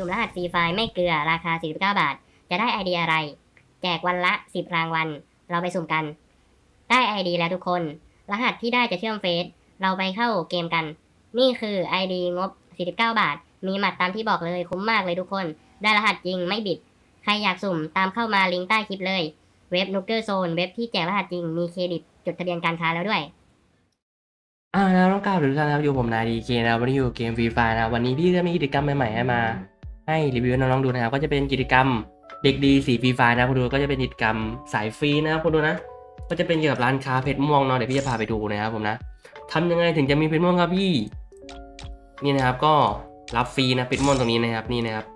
สุ่มรหัสฟรีไฟล์ไม่เกลือราคา 49 บาท จะได้ไอเดียอะไร แจกวันละ 10 รางวัล เราไปสุ่มกัน ได้ไอดีแล้วทุกคน รหัสที่ได้จะเชื่อมเฟซ เราไปเข้าเกมกัน นี่คือ ID งบ 49 บาท มีหมัดตามที่บอกเลยคุ้มมากเลยทุกคน ได้รหัสจริงไม่บิด ใครอยากสุ่มตามเข้ามาลิงก์ใต้คลิปเลย เว็บนุกเกอร์โซนเว็บที่แจกรหัสจริง มีเครดิตจดทะเบียนการค้าแล้วด้วยอ่านะต้องกล่าวถึงทุกท่านนะครับอยู่ผมนายดีเคนะวันนี้อยู่เกมฟรีไฟนะวันนี้พี่ก็มีกิจกรรมใหม่ๆให้มา ให้รีวิวให้น้องๆดูนะครับ ก็จะเป็นกิจกรรมเด็กดีสีฟรีไฟนะคุณดูก็จะเป็นกิจกรรมสายฟรีนะครับคุณดูนะ ก็จะเป็นเกี่ยวกับร้านค้าเพชรม่วงเนาะเดี๋ยวพี่จะพาไปดูนะครับผมนะทำยังไงถึงจะมีเพชรม่วงครับพี่ นี่นะครับก็รับฟรีนะเพชรม่วงตรงนี้นะครับนี่นะครับ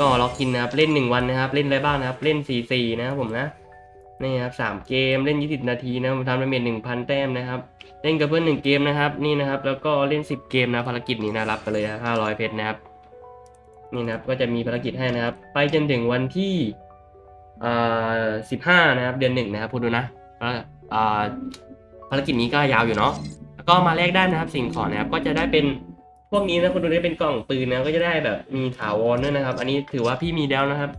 ก็ล็อกอินนะครับเล่นหนึ่งวันนะครับ เล่นอะไรบ้างนะครับ เล่นสี่สี่นะครับผมนะนี่ครับสามเกมเล่นยี่สิบนาทีนะทำดาเมจหนึ่งพันแต้มนะครับ เล่นกับเพื่อนหนึ่งเกมนะครับ นี่นะครับ แล้วก็เล่นสิบเกมนะภารกิจนี้นะรับไปเลยห้าร้อยเพชรนะครับ นี่นะครับก็จะมีภารกิจให้นะครับ ไปจนถึงวันที่อ่าสิบห้านะครับ เดือนหนึ่งนะครับพูดดูนะก็อ่าภารกิจนี้ก็ยาวอยู่เนาะแล้วก็มาแลกได้นะครับสิ่งของนะครับก็จะได้เป็นพวกนี้นะคุณดูได้เป็นกล่องปืนนะก็จะได้แบบมีถาวรด้วยนะครับ อันนี้ถือว่าพี่มีแล้วนะครับ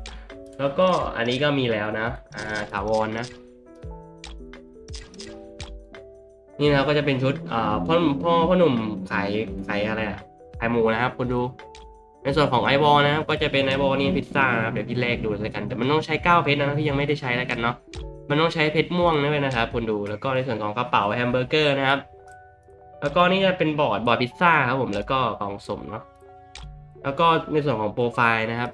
แล้วก็อันนี้ก็มีแล้วนะอ่าถาวรนะนี่นะครับก็จะเป็นชุดอ่าพ่อพ่อพ่อหนุ่มขายขายอะไรอะขายหมูนะครับคุณดู ในส่วนของไอบอลนะครับก็จะเป็นไอบอลนี่พิซซ่านะครับเดี๋ยวพี่แลกดูแล้วกันแต่มันต้องใช้9เพชรนะที่ยังไม่ได้ใช้แล้วกันเนาะมันต้องใช้เพชรม่วงด้วยนะครับคุณดูแล้วก็ในส่วนของกระเป๋าแฮมเบอร์เกอร์นะครับแล้วก็นี่จะเป็นบอร์ดบอร์ดพิซซ่าครับผมแล้วก็กล่องสมเนาะแล้วก็ในส่วนของโปรไฟล์นะครับ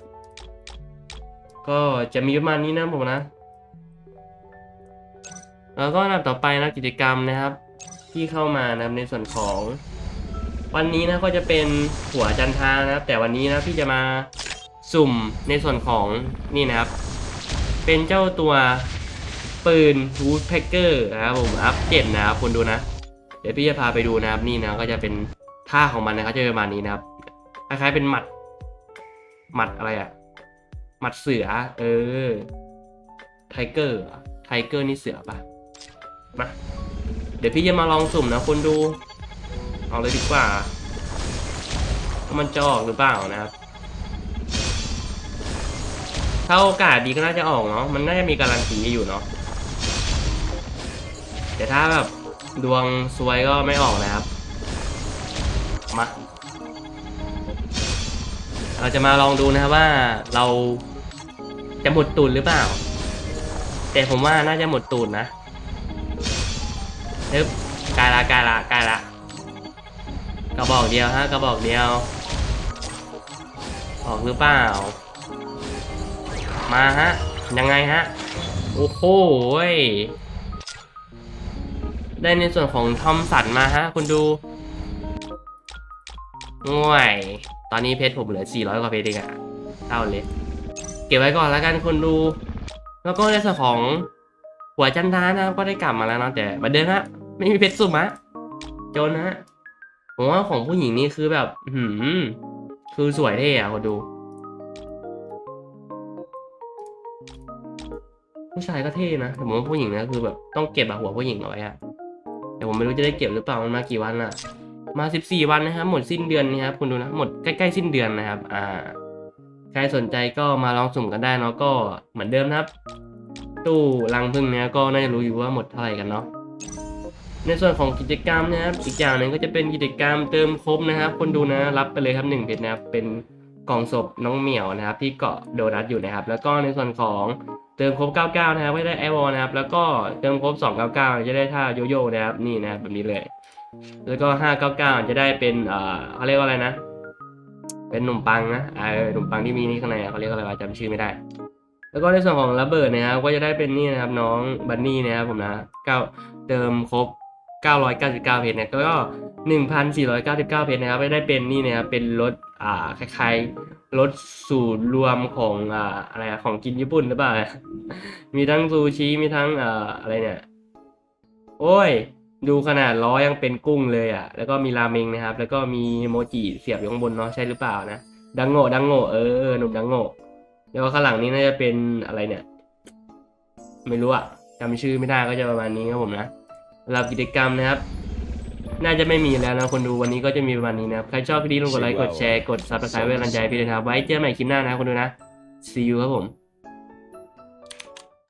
ก็จะมีประมาณนี้นะผมนะ แล้วก็ลำดับต่อไปนะกิจกรรมนะครับ ที่เข้ามานะครับในส่วนของ วันนี้นะก็จะเป็นหัวจันทานะครับ แต่วันนี้นะพี่จะมาสุ่มในส่วนของนี่นะครับ เป็นเจ้าตัวปืน Woodpecker นะครับผมอัพเจ็ดนะครับคนดูนะ เดี๋ยวพี่จะพาไปดูนะครับนี่นะก็จะเป็นท่าของมันนะครับจะเป็นประมาณนี้นะครับคล้ายๆเป็นหมัด หมัดอะไรอะหมัดเสือ เออไทเกอร์ไทเกอร์นี่เสือปะมาเดี๋ยวพี่จะมาลองสุ่มนะคนดู เอาเลยดีกว่ามันจะออกหรือเปล่านะครับ ถ้าโอกาสดีก็น่าจะออกเนาะ มันน่าจะมีการันตีอยู่เนาะ แต่ถ้าแบบดวงซวยก็ไม่ออกนะครับ มา เราจะมาลองดูนะครับว่าเราจะหมดตูนหรือเปล่า แต่ผมว่าน่าจะหมดตูนนะนึบกายละกายละกายละ กระบอกเดียวฮะกระบอกเดียว ออกหรือเปล่า มาฮะ ยังไงฮะ โอ้โหยได้ในส่วนของทอมสันมาฮะ คุณดูง่วย ตอนนี้เพชรผมเหลือ 400 กว่าเพชรเองอะเท่าเลย เก็บไว้ก่อนแล้วกันคุณดู แล้วก็ในส่วนของหัวจันทานะครับก็ได้กลับมาแล้วเนาะแต่มาเดินฮะ ไม่มีเพชรสุ่มฮะจนฮะ ผมว่าของผู้หญิงนี่คือแบบ อื้อหือคือสวยเท่อะคนดู ผู้ชายก็เท่นะแต่ผมว่าผู้หญิงนะคือแบบต้องเก็บอะหัวผู้หญิงเอาไว้อะแต่ผมไม่รู้จะได้เก็บหรือเปล่ามันมากี่วันอะมาสิบสี่วันนะครับ หมดสิ้นเดือนนี้ครับคุณดูนะ หมดใกล้ๆสิ้นเดือนนะครับ อ่า ใครสนใจก็มาลองสุ่มกันได้เนาะก็เหมือนเดิมนะครับ ตู้รังพึ่งเนี้ยก็น่าจะรู้อยู่ว่าหมดเท่าไหร่กันเนาะ ในส่วนของกิจกรรมนะครับ อีกอย่างหนึ่งก็จะเป็นกิจกรรมเติมครบนะครับ คนดูนะรับไปเลยครับหนึ่งเพชรนะครับเป็นกล่องศพน้องเหมียวนะครับ ที่เกาะโดนัทอยู่นะครับ แล้วก็ในส่วนของเติมครบ 99 นะครับก็ได้ไอวอลนะครับ แล้วก็เติมครบ 299 จะได้ท่าโยโย่นะครับนี่นะครับแบบนี้เลย แล้วก็ 599 จะได้เป็นเอ่อเขาเรียกว่าอะไรนะ เป็นขนมปังนะเออขนมปังที่มีนี่ข้างในเขาเรียกอะไรวะจำชื่อไม่ได้แล้วก็ในส่วนของระเบิดนะครับก็จะได้เป็นนี่นะครับน้องบันนี่นะครับผมนะเก้าเติมครบ 999 เพชรเนี่ยก็ 1,499 เพชรนะครับไม่ได้เป็นนี่นะครับเป็นรถอ่าคล้ายๆรถสูตรรวมของอ่าอะไรของกินญี่ปุ่นหรือเปล่า มีทั้งซูชิมีทั้งอ่าอะไรเนี่ย โอ้ย ดูขนาดล้อยังเป็นกุ้งเลยอะ แล้วก็มีราเมงนะครับ แล้วก็มีโมจิเสียบอยู่ข้างบนเนาะใช่หรือเปล่านะดังโง่ดังโง่เออหนุ่มดังโง่แล้วก็ข้างหลังนี้น่าจะเป็นอะไรเนี่ย ไม่รู้อะจำชื่อไม่ได้ก็จะประมาณนี้ครับผมนะ สำหรับกิจกรรมนะครับ น่าจะไม่มีแล้วนะคนดูวันนี้ก็จะมีประมาณนี้นะครับ ใครชอบคลิปนี้ลงกดไลค์กดแชร์กดซับสไครต์ไว้กำลังใจพี่ด้วยนะครับไว้เจอกันใหม่คลิปหน้านะคนดูนะ see you ครับผม